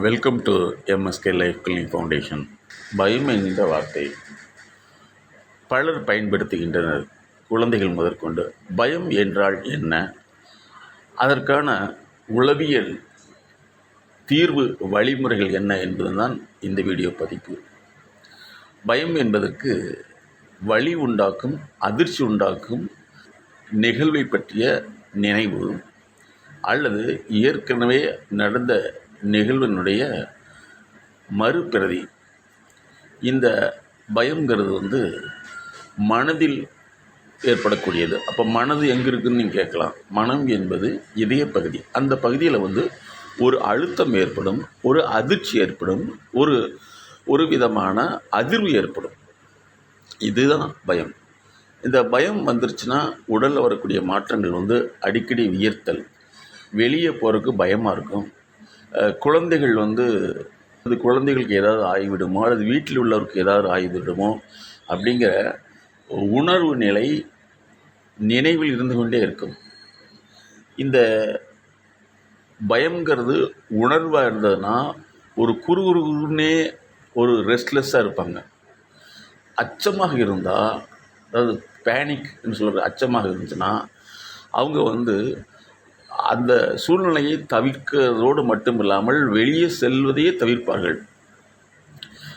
Welcome to MSK life clinic foundation பயம் என்கின்ற வார்த்தை. பலர் பயன்படுத்துகின்றனர் குழந்தைகள் முதற்கொண்டு. பயம் என்றால் என்ன? அதற்கான உளவியல் தீர்வு வழிமுறைகள் என்ன என்பதுதான் இந்த வீடியோ பதிப்பு. பயம் என்பதற்கு வழி உண்டாக்கும் அதிர்ச்சி உண்டாக்கும் நிகழ்வை பற்றிய நினைவு அல்லது ஏற்கனவே நடந்த நிகழ்வினுடைய மறுபிரதி இந்த பயங்கிறது வந்து மனதில் ஏற்படக்கூடியது. அப்போ மனது எங்கே இருக்குதுன்னு நீங்கள் கேட்கலாம். மனம் என்பது இதய பகுதி. அந்த பகுதியில் வந்து ஒரு அழுத்தம் ஏற்படும் ஒரு அதிர்ச்சி ஏற்படும் ஒரு ஒரு விதமான அதிர்வு ஏற்படும். இதுதான் பயம். இந்த பயம் வந்துருச்சுன்னா உடலில் வரக்கூடிய மாற்றங்கள் வந்து அடிக்கடி வியர்த்தல். வெளியே போகிறதுக்கு பயமாக இருக்கும். குழந்தைகள் வந்து அது குழந்தைகளுக்கு ஏதாவது ஆகிவிடுமோ அல்லது வீட்டில் உள்ளவருக்கு ஏதாவது ஆகிவிடுமோ அப்படிங்கிற உணர்வு நிலை நினைவில் இருந்து கொண்டே இருக்கும். இந்த பயங்கிறது உணர்வாக இருந்ததுன்னா ஒரு குறுகுறுன்னே ஒரு ரெஸ்ட்லெஸ்ஸாக இருப்பாங்க. அச்சமாக இருந்தால் அதாவது பேனிக்னு சொல்கிற அச்சமாக இருந்துச்சுன்னா அவங்க வந்து அந்த சூழ்நிலையை தவிர்க்கிறதோடு மட்டும் இல்லாமல் வெளியே செல்வதையே தவிர்ப்பார்கள்.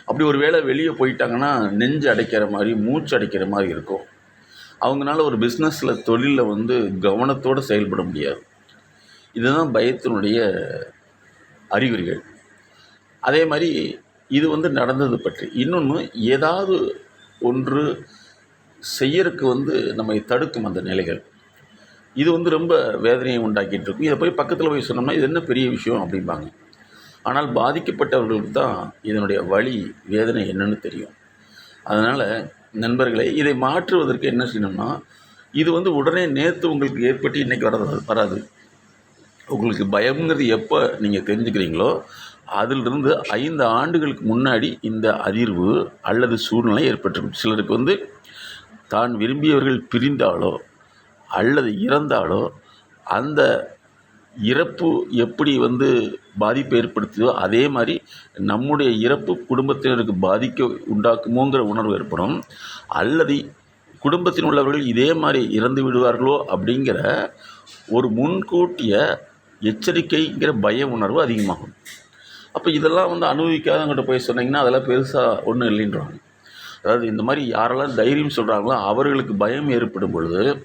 அப்படி ஒரு வேளை வெளியே போயிட்டாங்கன்னா நெஞ்சு அடைக்கிற மாதிரி மூச்சு அடைக்கிற மாதிரி இருக்கும். அவங்களால ஒரு பிஸ்னஸில் தொழிலில் வந்து கவனத்தோடு செயல்பட முடியாது. இதுதான் பயத்தினுடைய அறிகுறிகள். அதே மாதிரி இது வந்து நடந்தது பற்றி. இன்னொன்று ஏதாவது ஒன்று செய்யறதுக்கு வந்து நம்மை தடுக்கும் அந்த நிலைகள். இது வந்து ரொம்ப வேதனையை உண்டாக்கிட்டு இருக்கும். இதை போய் பக்கத்தில் போய் சொன்னோம்னா இது என்ன பெரிய விஷயம் அப்படிம்பாங்க. ஆனால் பாதிக்கப்பட்டவர்களுக்கு தான் இதனுடைய வழி வேதனை என்னன்னு தெரியும். அதனால் நண்பர்களே இதை மாற்றுவதற்கு என்ன செய்யணும்னா இது வந்து உடனே நேற்று உங்களுக்கு ஏற்பட்டு இன்றைக்கி வராது வராது. உங்களுக்கு பயம்ங்கிறது எப்போ நீங்கள் தெரிஞ்சுக்கிறீங்களோ அதிலிருந்து ஐந்து ஆண்டுகளுக்கு முன்னாடி இந்த அதிர்வு அல்லது சூழ்நிலை ஏற்பட்டிருக்கும். சிலருக்கு வந்து தான் விரும்பியவர்கள் பிரிந்தாலோ அல்லது இறந்தாலோ அந்த இறப்பு எப்படி வந்து பாதிப்பை ஏற்படுத்துதோ அதே மாதிரி நம்முடைய இறப்பு குடும்பத்தினருக்கு பாதிக்க உண்டாக்குமோங்கிற உணர்வு ஏற்படும். அல்லது குடும்பத்தில் உள்ளவர்கள் இதே மாதிரி இறந்து விடுவார்களோ அப்படிங்கிற ஒரு முன்கூட்டிய எச்சரிக்கைங்கிற பய உணர்வு அதிகமாகும். அப்போ இதெல்லாம் வந்து அனுபவிக்காதவங்கிட்ட போய் சொன்னீங்கன்னா அதெல்லாம் பெருசாக ஒன்றும் இல்லைன்றாங்க. அதாவது இந்த மாதிரி யாரெல்லாம் தைரியம் சொல்கிறாங்களோ அவர்களுக்கு பயம் ஏற்படும் பொழுது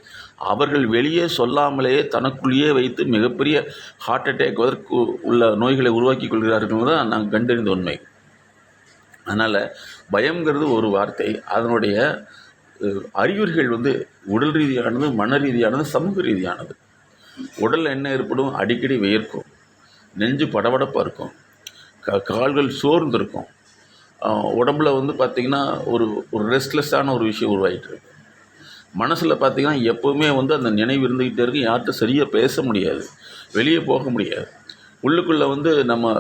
அவர்கள் வெளியே சொல்லாமலேயே தனக்குள்ளேயே வைத்து மிகப்பெரிய ஹார்ட் அட்டேக் அதற்கு உள்ள நோய்களை உருவாக்கி கொள்கிறார்கள் தான் நாங்கள் கண்டறிந்த உண்மை. அதனால் பயம்ங்கிறது ஒரு வார்த்தை. அதனுடைய அறிகுறிகள் வந்து உடல் ரீதியானது மன ரீதியானது சமூக ரீதியானது. உடலில் என்ன ஏற்படும்? அடிக்கடி வியர்க்கும். நெஞ்சு படபடப்பாக இருக்கும். க கால்கள் சோர்ந்து இருக்கும் உடம்புல வந்து பார்த்திங்கன்னா ஒரு ஒரு ரெஸ்ட்லெஸ்ஸான ஒரு விஷயம் உருவாகிட்டு இருக்கு. மனசில் பார்த்திங்கன்னா எப்போவுமே வந்து அந்த நினைவு இருந்துக்கிட்டே இருக்கும் யார்கிட்ட சரியாக பேச முடியாது. வெளியே போக முடியாது. உள்ளுக்குள்ளே வந்து நம்ம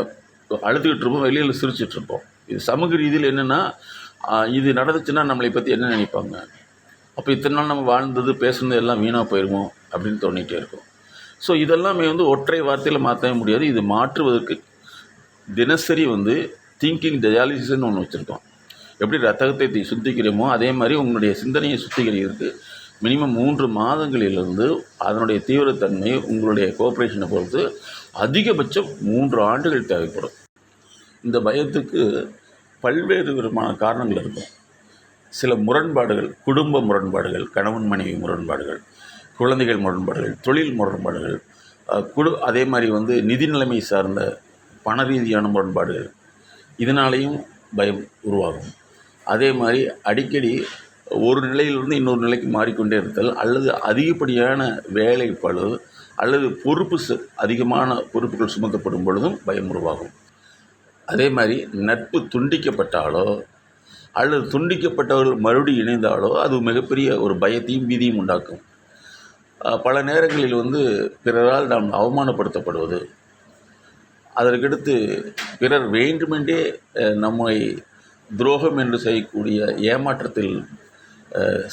அழுதுகிட்டு இருப்போம். வெளியில் சிரிச்சிட்டு இருப்போம். இது சமூக ரீதியில் என்னென்னா இது நடந்துச்சுன்னா நம்மளை பற்றி என்ன நினைப்பாங்க? அப்போ இத்தனை நாள் நம்ம வாழ்ந்தது பேசுனது எல்லாம் வீணாக போயிருவோம் அப்படின்னு தோணிகிட்டே இருக்கும். ஸோ இதெல்லாமே வந்து ஒற்றை வார்த்தையில் மாற்றவே முடியாது. இது மாற்றுவதற்கு தினசரி வந்து திங்கிங் டயாலிசிஸ்ன்னு ஒன்று வச்சுருக்கோம். எப்படி ரத்தகத்தை சுத்திக்கிறோமோ அதே மாதிரி உங்களுடைய சிந்தனையை சுத்திகரிக்கிறதுக்கு மினிமம் மூன்று மாதங்களிலிருந்து அதனுடைய தீவிரத்தன்மை உங்களுடைய கோஆப்ரேஷனை பொறுத்து அதிகபட்சம் மூன்று ஆண்டுகள் தேவைப்படும். இந்த பயத்துக்கு பல்வேறு விதமான காரணங்கள் இருக்கும். சில முரண்பாடுகள் குடும்ப முரண்பாடுகள் கணவன் மனைவி முரண்பாடுகள் குழந்தைகள் முரண்பாடுகள் தொழில் முரண்பாடுகள் குடு அதே மாதிரி வந்து நிதி நிலைமை சார்ந்த பண ரீதியான முரண்பாடுகள் இதனாலேயும் பயம் உருவாகும். அதே மாதிரி அடிக்கடி ஒரு நிலையிலிருந்து இன்னொரு நிலைக்கு மாறிக்கொண்டே இருத்தல் அல்லது அதிகப்படியான வேலை அல்லது பொறுப்பு சு- அதிகமான பொறுப்புகள் சுமத்தப்படும் பொழுதும் பயம் உருவாகும். அதே மாதிரி நட்பு துண்டிக்கப்பட்டாலோ அல்லது துண்டிக்கப்பட்டவர்கள் மறுபடியும் இணைந்தாலோ அது மிகப்பெரிய ஒரு பயத்தையும் பீதியும் உண்டாக்கும். பல நேரங்களில் வந்து பிறரால் நாம் அவமானப்படுத்தப்படுவது அதற்கடுத்து பிறர் வேண்டுமென்றே நம்மை துரோகம் என்று செய்யக்கூடிய ஏமாற்றத்தில்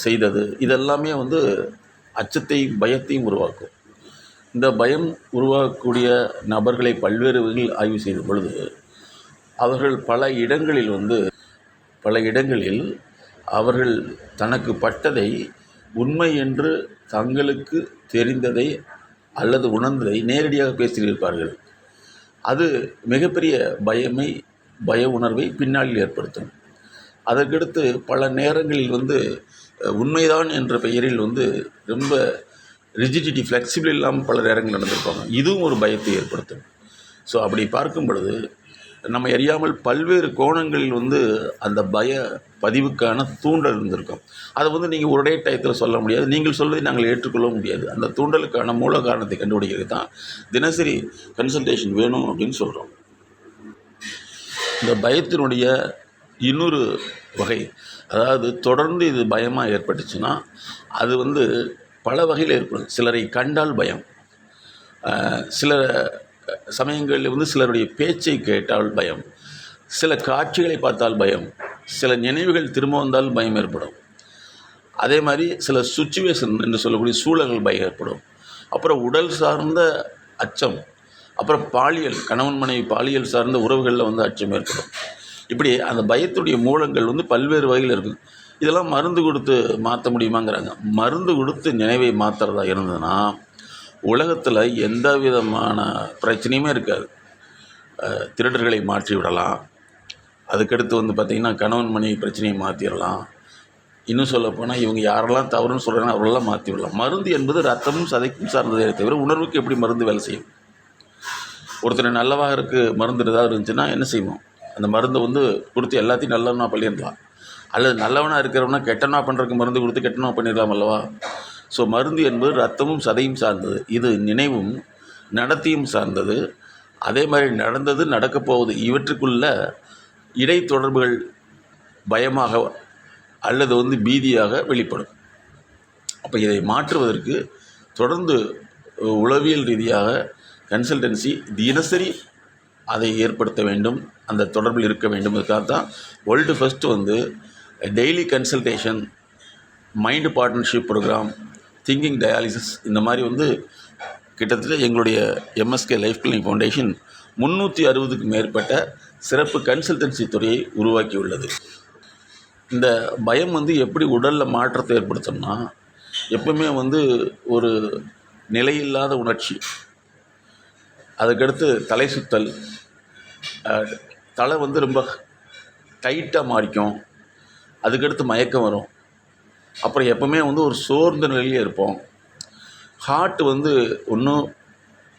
செய்தது. இதெல்லாமே வந்து அச்சத்தையும் பயத்தையும் உருவாக்கும். இந்த பயம் உருவாக்கக்கூடிய நபர்களை பல்வேறு வகையில் ஆய்வு செய்த பொழுது அவர்கள் பல இடங்களில் வந்து பல இடங்களில் அவர்கள் தனக்கு பட்டதை உண்மை என்று தங்களுக்கு தெரிந்ததை அல்லது உணர்ந்ததை நேரடியாக பேசியிருப்பார்கள். அது மிகப்பெரிய பயமை பய உணர்வை பின்னாளில் ஏற்படுத்தும். அதற்கடுத்து பல நேரங்களில் வந்து உண்மைதான் என்ற பெயரில் வந்து ரொம்ப ரிஜிடிட்டி ஃப்ளெக்சிபிள் இல்லாமல் பல நேரங்கள் நடந்திருப்பாங்க. இதுவும் ஒரு பயத்தை ஏற்படுத்தும். ஸோ அப்படி பார்க்கும் பொழுது நம்ம அறியாமல் பல்வேறு கோணங்களில் வந்து அந்த பய பதிவுக்கான தூண்டல் இருந்திருக்கும். அதை வந்து நீங்கள் ஒரே டயத்தில் சொல்ல முடியாது. நீங்கள் சொல்வதை நாங்கள் ஏற்றுக்கொள்ள முடியாது. அந்த தூண்டலுக்கான மூல காரணத்தை கண்டுபிடிக்கிறது தான் தினசரி கன்சல்டேஷன் வேணும் அப்படின்னு சொல்கிறோம் இந்த பயத்தினுடைய இன்னொரு வகை அதாவது தொடர்ந்து இது பயமாக ஏற்பட்டுச்சுன்னா அது வந்து பல வகையில் ஏற்படும். சிலரை கண்டால் பயம். சில சமயங்களில் வந்து சிலருடைய பேச்சை கேட்டால் பயம். சில காட்சிகளை பார்த்தால் பயம். சில நினைவுகள் திரும்ப வந்தால் பயம் ஏற்படும். அதே மாதிரி சில சுச்சுவேஷன் என்று சொல்லக்கூடிய சூழல்கள் பயம் ஏற்படும். அப்புறம் உடல் சார்ந்த அச்சம் அப்புறம் பாலியல் கணவன் மனைவி பாலியல் சார்ந்த உறவுகளில் வந்து அச்சம் ஏற்படும். இப்படி அந்த பயத்துடைய மூலங்கள் வந்து பல்வேறு வகையில் இருக்குது. இதெல்லாம் மருந்து கொடுத்து மாற்ற முடியுமாங்கிறாங்க. மருந்து கொடுத்து நினைவை மாற்றுறதா இருந்ததுன்னா உலகத்தில் எந்த விதமான பிரச்சனையுமே இருக்காது. திருடர்களை மாற்றி விடலாம். அதுக்கடுத்து வந்து பார்த்திங்கன்னா கணவன் மனைவி பிரச்சனையை மாற்றிடலாம் இன்னும் சொல்லப்போனால் இவங்க யாரெல்லாம் தவறுன்னு சொல்கிறாங்க அவரெல்லாம் மாற்றி விடலாம். மருந்து என்பது ரத்தமும் சதைக்கும் சார்ந்ததே தவிர உணர்வுக்கு எப்படி மருந்து வேலை செய்யும்? ஒருத்தர் நல்லவாக இருக்குது மருந்து ஏதாவது இருந்துச்சுன்னா என்ன செய்வோம்? அந்த மருந்தை வந்து கொடுத்து எல்லாத்தையும் நல்லவனாக பண்ணிடலாம். அல்லது நல்லவனாக இருக்கிறவனா கெட்டவனாக பண்ணுறதுக்கு மருந்து கொடுத்து கெட்டனா பண்ணிடலாம் அல்லவா? ஸோ மருந்து என்பது ரத்தமும் சதையும் சார்ந்தது. இது நினைவும் நடத்தியும் சார்ந்தது. அதே மாதிரி நடந்தது நடக்கப் போகுது இவற்றுக்குள்ள இடைத்தொடர்புகள் பயமாக அல்லது வந்து பீதியாக வெளிப்படும். அப்போ இதை மாற்றுவதற்கு தொடர்ந்து உளவியல் ரீதியாக கன்சல்டன்சி தினசரி அதை ஏற்படுத்த வேண்டும் அந்த தொடர்பில் இருக்க வேண்டும். இதுக்காக தான் வேர்ல்டு ஃபஸ்ட்டு வந்து daily consultation mind partnership program thinking dialysis இந்த மாதிரி வந்து கிட்டத்தட்ட எங்களுடைய எம்எஸ்கே லைஃப் கிளினிக் ஃபவுண்டேஷன் முந்நூற்றி அறுபதுக்கு மேற்பட்ட சிறப்பு கன்சல்டன்சி துறையை உருவாக்கியுள்ளது. இந்த பயம் வந்து எப்படி உடலில் மாற்றத்தை ஏற்படுத்தோம்னா எப்பவுமே வந்து ஒரு நிலையில்லாத உணர்ச்சி அதுக்கடுத்து தலை சுத்தல். தலை வந்து ரொம்ப டைட்டாக மாறிக்கும். அதுக்கடுத்து மயக்கம் வரும். அப்புறம் எப்பவுமே வந்து ஒரு சோர்ந்த நிலையிலே இருப்போம். ஹார்ட் வந்து ஒன்றும்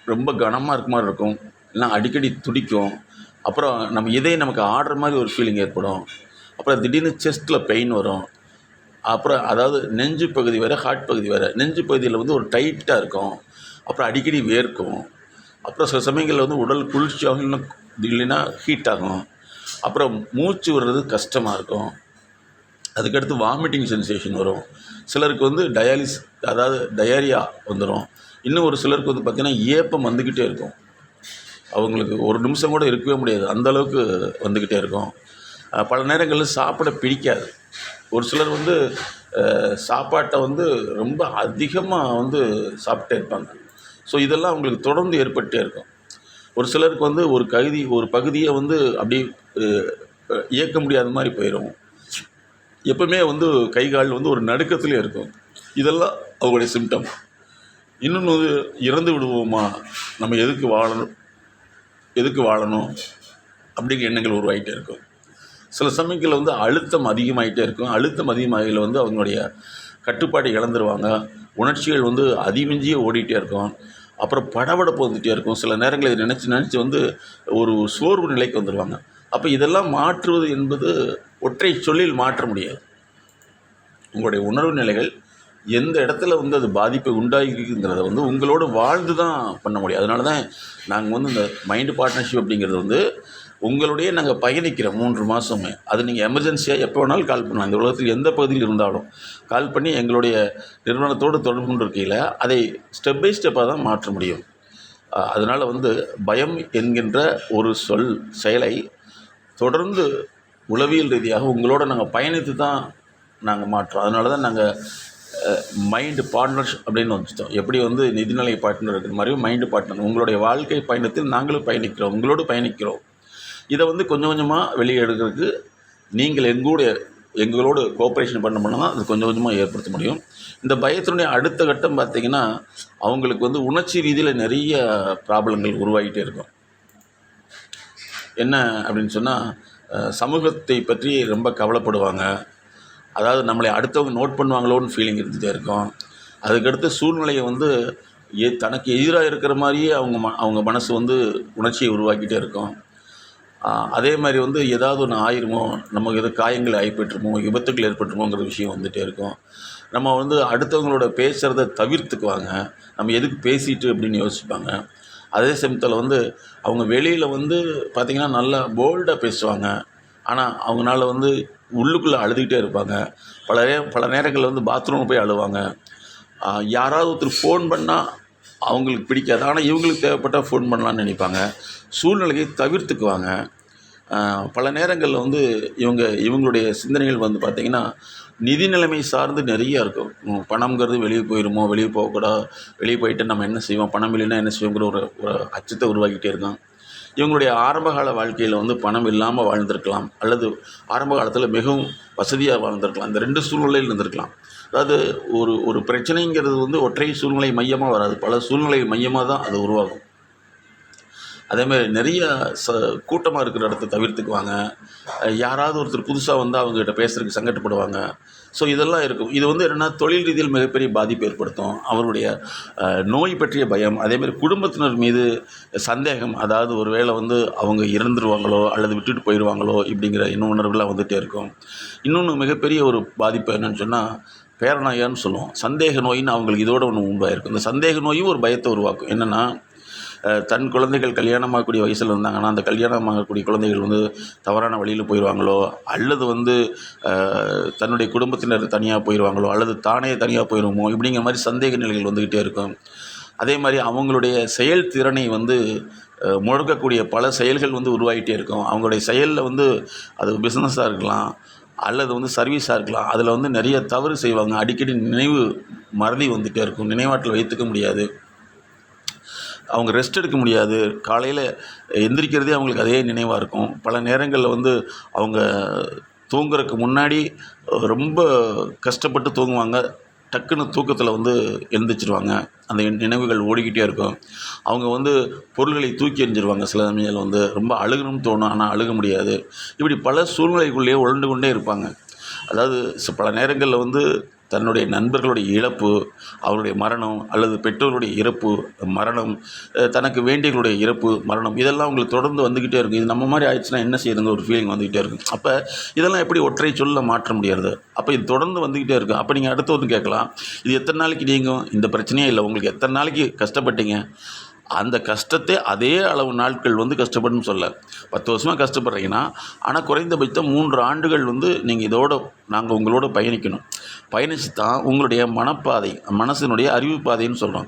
ரொம்ப கனமாக இருக்க மாதிரி இருக்கும். இல்லைனா அடிக்கடி துடிக்கும். அப்புறம் நம்ம இதயம் நமக்கு ஆடுற மாதிரி ஒரு ஃபீலிங் ஏற்படும். அப்புறம் திடீர்னு செஸ்ட்டில் பெயின் வரும். அப்புறம் அதாவது நெஞ்சு பகுதி வேறு ஹார்ட் பகுதி வேறு. நெஞ்சு பகுதியில் வந்து ஒரு டைட்டாக இருக்கும். அப்புறம் அடிக்கடி வேர்க்கும். அப்புறம் சில சமயங்களில் வந்து உடல் குளிர்ச்சியாகும் இன்னும் இல்லைன்னா ஹீட் ஆகும் அப்புறம் மூச்சு விடுறது கஷ்டமாக இருக்கும். அதுக்கடுத்து வாமிட்டிங் சென்சேஷன் வரும். சிலருக்கு வந்து டயாலிஸ் அதாவது டயரியா வந்துடும் இன்னும் ஒரு சிலருக்கு வந்து பார்த்திங்கன்னா ஏப்பம் வந்துக்கிட்டே இருக்கும். அவங்களுக்கு ஒரு நிமிஷம் கூட இருக்கவே முடியாது. அந்தளவுக்கு வந்துக்கிட்டே இருக்கும். பல நேரங்களில் சாப்பிட பிடிக்காது. ஒரு சிலர் வந்து சாப்பாட்டை வந்து ரொம்ப அதிகமாக வந்து சாப்பிட்டே இருப்பாங்க. ஸோ இதெல்லாம் அவங்களுக்கு தொடர்ந்து ஏற்பட்டே இருக்கும். ஒரு சிலருக்கு வந்து ஒரு ககுதி ஒரு பகுதியை வந்து அப்படியே இயக்க முடியாத மாதிரி போயிடும் எப்பவுமே வந்து கை கால் வந்து ஒரு நடுக்கத்துலேயே இருக்கும். இதெல்லாம் அவங்களுடைய சிம்டம் இன்னொன்று வந்து இறந்து விடுவோமா? நம்ம எதுக்கு வாழணும்? எதுக்கு வாழணும்? அப்படிங்கிற எண்ணங்கள் உருவாகிட்டே இருக்கும். சில சமயங்களில் வந்து அழுத்தம் அதிகமாகிட்டே இருக்கும். அழுத்தம் அதிகமாகையில் வந்து அவங்களுடைய கட்டுப்பாட்டை இழந்துருவாங்க. உணர்ச்சிகள் வந்து அதிமிஞ்சியே ஓடிட்டே இருக்கும். அப்புறம் படபடப்பு வந்துகிட்டே இருக்கும். சில நேரங்களில் இதை நினச்சி நினச்சி வந்து ஒரு சோர்வு நிலைக்கு வந்துடுவாங்க அப்போ இதெல்லாம் மாற்றுவது என்பது ஒற்றை சொல்லில் மாற்ற முடியாது. உங்களுடைய உணர்வு நிலைகள் எந்த இடத்துல வந்து அது பாதிப்பை உண்டாகிருக்குங்கிறத வந்து உங்களோட வாழ்ந்து தான் பண்ண முடியும். அதனால தான் நாங்கள் வந்து இந்த மைண்டு பார்ட்னர்ஷிப் அப்படிங்கிறது வந்து உங்களுடைய நாங்கள் பயணிக்கிறோம் மூன்று மாதமே அது நீங்கள் எமர்ஜென்சியாக எப்போ வேணாலும் கால் பண்ணலாம். இந்த உலகத்தில் எந்த பகுதியில் இருந்தாலும் கால் பண்ணி எங்களுடைய நிறுவனத்தோடு தொடர்பு கொண்டு இருக்கையில் அதை ஸ்டெப் பை ஸ்டெப்பாக தான் மாற்ற முடியும். அதனால் வந்து பயம் என்கின்ற ஒரு சொல் செயலை தொடர்ந்து உளவியல் ரீதியாக உங்களோட நாங்கள் பயணித்து தான் நாங்கள் மாற்றோம். அதனால தான் நாங்கள் மைண்டு பார்ட்னர்ஸ் அப்படின்னு வந்துட்டோம். எப்படி வந்து நிதிநிலை பார்ட்னர் இருக்கிற மாதிரி மைண்டு பார்ட்னர் உங்களுடைய வாழ்க்கை பயணத்தில் நாங்களும் பயணிக்கிறோம். உங்களோடு பயணிக்கிறோம். இதை வந்து கொஞ்சம் கொஞ்சமாக வெளியே எடுக்கிறதுக்கு நீங்கள் எங்களுடைய எங்களோடு கோஆப்ரேஷன் பண்ண பண்ண தான் அது கொஞ்சம் கொஞ்சமாக ஏற்படுத்த முடியும். இந்த பயத்தினுடைய அடுத்த கட்டம் பார்த்திங்கன்னா அவங்களுக்கு வந்து உணர்ச்சி ரீதியில் நிறைய ப்ராப்ளங்கள் உருவாகிட்டே இருக்கும். என்ன அப்படின்னு சொன்னால் சமூகத்தை பற்றி ரொம்ப கவலைப்படுவாங்க. அதாவது நம்மளை அடுத்தவங்க நோட் பண்ணுவாங்களோன்னு ஃபீலிங் இருந்துகிட்டே இருக்கும். அதுக்கடுத்து சூழ்நிலையை வந்து எ தனக்கு எதிராக இருக்கிற மாதிரியே அவங்க ம அவங்க மனசு வந்து உணர்ச்சியை உருவாக்கிட்டே இருக்கும். அதே மாதிரி வந்து ஏதாவது ஒன்று ஆயிருமோ நமக்கு எது காயங்கள் ஆகிப்பட்டுருமோ விபத்துக்கள் ஏற்பட்டுருமோங்கிற விஷயம் வந்துகிட்டே இருக்கும். நம்ம வந்து அடுத்தவங்களோட பேசுகிறத தவிர்த்துக்குவாங்க. நம்ம எதுக்கு பேசிட்டு அப்படின்னு யோசிப்பாங்க. அதே சமயத்தில் வந்து அவங்க வெளியில் வந்து பார்த்திங்கன்னா நல்லா போல்டாக பேசுவாங்க. ஆனால் அவங்கனால வந்து உள்ளுக்குள்ளே அழுதுகிட்டே இருப்பாங்க. பல பல நேரங்களில் வந்து பாத்ரூம் போய் அழுவாங்க. யாராவது ஒருத்தர் ஃபோன் பண்ணால் அவங்களுக்கு பிடிக்காது. ஆனால் இவங்களுக்கு தேவைப்பட்டால் ஃபோன் பண்ணலான்னு நினைப்பாங்க. சூழ்நிலையை தவிர்த்துக்குவாங்க. பல நேரங்களில் வந்து இவங்க இவங்களுடைய சிந்தனைகள் வந்து பார்த்திங்கன்னா நிதி நிலைமை சார்ந்து நிறைய இருக்கும். பணம்ங்கிறது வெளியே போயிடுமோ வெளியே போகக்கூடாது வெளியே போயிட்டு நம்ம என்ன செய்வோம் பணம் இல்லைன்னா என்ன செய்வோங்கிற ஒரு ஒரு அச்சத்தை உருவாக்கிட்டே இருக்கான். இவங்களுடைய ஆரம்பகால வாழ்க்கையில் வந்து பணம் இல்லாமல் வாழ்ந்திருக்கலாம். அல்லது ஆரம்ப காலத்தில் மிகவும் வசதியாக வாழ்ந்திருக்கலாம். இந்த ரெண்டு சூழ்நிலையில் இருந்திருக்கலாம். அதாவது ஒரு ஒரு பிரச்சனைங்கிறது வந்து ஒற்றை சூழ்நிலை மையமாக வராது. பல சூழ்நிலை மையமாக தான் அது உருவாகும். அதேமாதிரி நிறைய ச கூட்டமாக இருக்கிற இடத்த தவிர்த்துக்குவாங்க. யாராவது ஒருத்தர் புதுசாக வந்து அவங்ககிட்ட பேசுகிறதுக்கு சங்கட்டப்படுவாங்க ஸோ இதெல்லாம் இருக்கும். இது வந்து என்னென்னா தொழில் ரீதியில் மிகப்பெரிய பாதிப்பு ஏற்படுத்தும். அவருடைய நோய் பற்றிய பயம் அதேமாதிரி குடும்பத்தினர் மீது சந்தேகம் அதாவது ஒரு வேளை வந்து அவங்க இறந்துருவாங்களோ அல்லது விட்டுட்டு போயிடுவாங்களோ இப்படிங்கிற இன்னும் உணர்வுலாம் வந்துகிட்டே இருக்கும். இன்னொன்று மிகப்பெரிய ஒரு பாதிப்பு என்னன்னு சொன்னால் பேரநோயான்னு சொல்லுவோம். சந்தேக நோயின்னு அவங்களுக்கு இதோட ஒன்று உண்டாயிருக்கும் இந்த சந்தேக நோயும் ஒரு பயத்தை உருவாக்கும். என்னென்னா தன் குழந்தைகள் கல்யாணமாகக்கூடிய வயசில் இருந்தாங்கன்னா அந்த கல்யாணமாகக்கூடிய குழந்தைகள் வந்து தவறான வழியில் போயிடுவாங்களோ அல்லது வந்து தன்னுடைய குடும்பத்தினர் தனியாக போயிடுவாங்களோ அல்லது தானே தனியாக போயிடுமோ இப்படிங்கிற மாதிரி சந்தேக நிலைகள் வந்துக்கிட்டே இருக்கும். அதே மாதிரி அவங்களுடைய செயல் திறனை வந்து முழக்கக்கூடிய பல செயல்கள் வந்து உருவாகிட்டே இருக்கும். அவங்களுடைய செயலில் வந்து அது பிஸ்னஸாக இருக்கலாம். அல்லது வந்து சர்வீஸாக இருக்கலாம். அதில் வந்து நிறைய தவறு செய்வாங்க. அடிக்கடி நினைவு மறதி வந்துகிட்டே இருக்கும். நினைவாற்றல் வைத்துக்க முடியாது. அவங்க ரெஸ்ட் எடுக்க முடியாது. காலையில் எந்திரிக்கிறதே அவங்களுக்கு அதே நினைவாக இருக்கும். பல நேரங்களில் வந்து அவங்க தூங்குறதுக்கு முன்னாடி ரொம்ப கஷ்டப்பட்டு தூங்குவாங்க. டக்குன்னு தூக்கத்தில் வந்து எழுந்திரிச்சிருவாங்க. அந்த நினைவுகள் ஓடிக்கிட்டே இருக்கும். அவங்க வந்து பொருள்களை தூக்கி எறிஞ்சிருவாங்க. சில சமயங்கள் வந்து ரொம்ப அழுகணும்னு தோணும். ஆனால் அழுக முடியாது. இப்படி பல சூழ்நிலைக்குள்ளேயே உழண்டு கொண்டே இருப்பாங்க. அதாவது பல நேரங்களில் வந்து தன்னுடைய நண்பர்களுடைய இழப்பு அவருடைய மரணம் அல்லது பெற்றோருடைய இறப்பு மரணம் தனக்கு வேண்டியவர்களுடைய இறப்பு மரணம் இதெல்லாம் உங்களுக்கு தொடர்ந்து வந்துக்கிட்டே இருக்கும். இது நம்ம மாதிரி ஆயிடுச்சுன்னா என்ன செய்யுதுங்க ஒரு ஃபீலிங் வந்துக்கிட்டே இருக்கும். அப்போ இதெல்லாம் எப்படி ஒற்றை சொல்ல மாற்ற முடியாது அப்போ இது தொடர்ந்து வந்துக்கிட்டே இருக்கும் அப்போ நீங்கள் அடுத்த ஒன்று கேட்கலாம். இது எத்தனை நாளைக்கு நீங்கும்? இந்த பிரச்சனையே இல்லை. உங்களுக்கு எத்தனை நாளைக்கு கஷ்டப்பட்டீங்க? அந்த கஷ்டத்தை அதே அளவு நாட்கள் வந்து கஷ்டப்படும் சொல்ல. பத்து வருஷமாக கஷ்டப்படுறீங்கன்னா ஆனால் குறைந்தபட்சம் மூன்று ஆண்டுகள் வந்து நீங்கள் இதோட நாங்கள் உங்களோட பயணிக்கணும். பயணித்து தான் உங்களுடைய மனப்பாதை மனசினுடைய அறிவு பாதைன்னு சொல்கிறோம்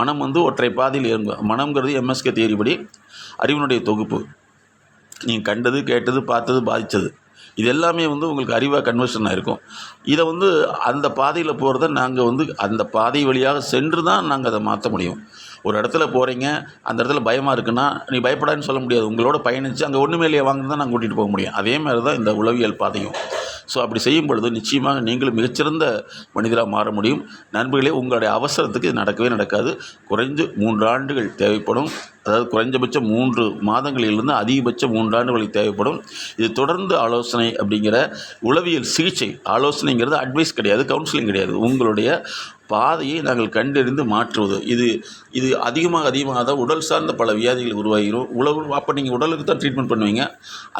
மனம் வந்து ஒற்றை பாதையில் இயங்கும் மனம்ங்கிறது எம்எஸ்கே தேரிபடி அறிவினுடைய தொகுப்பு. நீங்கள் கண்டது கேட்டது பார்த்தது பாதித்தது இது எல்லாமே வந்து உங்களுக்கு அறிவாக கன்வர்ஷன் ஆகிருக்கும் இதை வந்து அந்த பாதையில் போகிறத நாங்கள் வந்து அந்த பாதை வழியாக சென்று தான் நாங்கள் அதை மாற்ற முடியும். ஒரு இடத்துல போகிறீங்க அந்த இடத்துல பயமாக இருக்குன்னா நீ பயப்படாதுன்னு சொல்ல முடியாது. உங்களோட பயணித்து அங்கே ஒன்றுமே இல்லையா வாங்க தான் நாங்கள் கூட்டிகிட்டு போக முடியும். அதே மாதிரி தான் இந்த உளவியல் பாதையும். ஸோ அப்படி செய்யும் பொழுது நிச்சயமாக நீங்களும் மிகச்சிறந்த மனிதராக மாற முடியும். நண்பர்களே உங்களுடைய அவசரத்துக்கு நடக்கவே நடக்காது. குறைஞ்சு மூன்று ஆண்டுகள் தேவைப்படும். அதாவது குறைஞ்சபட்சம் மூன்று மாதங்களிலிருந்து அதிகபட்சம் மூன்று தேவைப்படும். இது தொடர்ந்து ஆலோசனை அப்படிங்கிற உளவியல் சிகிச்சை ஆலோசனைங்கிறது அட்வைஸ் கிடையாது கவுன்சிலிங் கிடையாது. உங்களுடைய பாதையை நாங்கள் கண்டறிந்து மாற்றுவது. இது இது அதிகமாக அதிகமாக தான் உடல் சார்ந்த பல வியாதிகள் உருவாகிடும் உழவு அப்போ நீங்கள் உடலுக்கு தான் ட்ரீட்மெண்ட் பண்ணுவீங்க.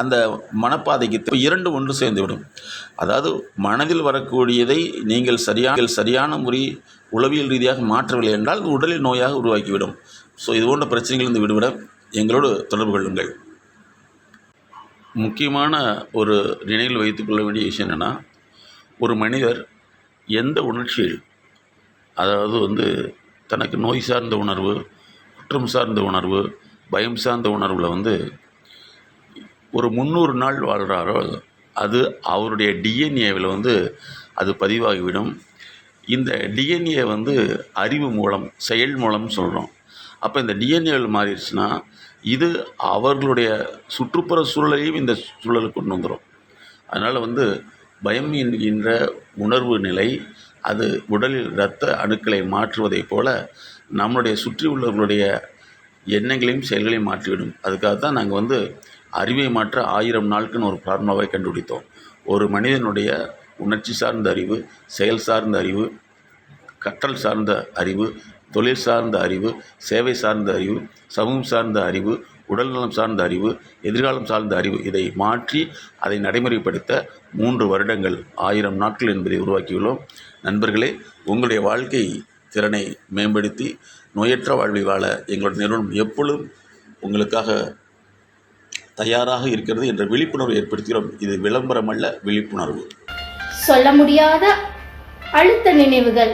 அந்த மனப்பாதைக்கு இரண்டு ஒன்று சேர்ந்து விடும் அதாவது மனதில் வரக்கூடியதை நீங்கள் சரியான சரியான முறை உளவியல் ரீதியாக மாற்றவில்லை என்றால் உடலில் நோயாக உருவாக்கிவிடும். ஸோ இது போன்ற பிரச்சனைகளிலிருந்து விடுபட எங்களோடு தொடர்பு கொள்ளுங்கள். முக்கியமான ஒரு நினைவில் வைத்துக்கொள்ள வேண்டிய விஷயம் என்னென்னா ஒரு மனிதர் எந்த உணர்ச்சியில் அதாவது வந்து தனக்கு நோய் சார்ந்த உணர்வு குற்றம் சார்ந்த உணர்வு பயம் சார்ந்த உணர்வில் வந்து ஒரு முந்நூறு நாள் வாழ்கிறாரோ அது அவருடைய டிஎன்ஏவில் வந்து அது பதிவாகிவிடும். இந்த டிஎன்ஏ வந்து அறிவு மூலம் செயல் மூலம் சொல்கிறோம் அப்போ இந்த டிஎன்ஏவில் மாறிடுச்சுன்னா இது அவர்களுடைய சுற்றுப்புற சூழலையும் இந்த சூழலுக்கு கொண்டு வந்துடும் அதனால் வந்து பயம் என்கின்ற உணர்வு நிலை அது உடலில் இரத்த அணுக்களை மாற்றுவதைப் போல நம்மளுடைய சுற்றி உள்ளவர்களுடைய எண்ணங்களையும் செயல்களையும் மாற்றிவிடும். அதுக்காக தான் நாங்கள் வந்து அறிவை மாற்ற ஆயிரம் நாட்கள்னு ஒரு ஃபார்முலாவை கண்டுபிடித்தோம். ஒரு மனிதனுடைய உணர்ச்சி சார்ந்த அறிவு செயல் சார்ந்த அறிவு கற்றல் சார்ந்த அறிவு தொழில் சார்ந்த அறிவு சேவை சார்ந்த அறிவு சமூகம் சார்ந்த அறிவு உடல்நலம் சார்ந்த அறிவு எதிர்காலம் சார்ந்த அறிவு இதை மாற்றி அதை நடைமுறைப்படுத்த மூன்று வருடங்கள் ஆயிரம் நாட்கள் என்பதை உருவாக்கியுள்ளோம். நண்பர்களே உங்களுடைய வாழ்க்கை திறனை மேம்படுத்தி நோயற்ற வாழ்வை வாழ எங்களுடைய நிறுவனம் எப்பொழுதும் உங்களுக்காக தயாராக இருக்கிறது என்ற விழிப்புணர்வு ஏற்படுத்துகிறோம். இது விளம்பரம் அல்ல விழிப்புணர்வு. சொல்ல முடியாத அழுத்த நினைவுகள்.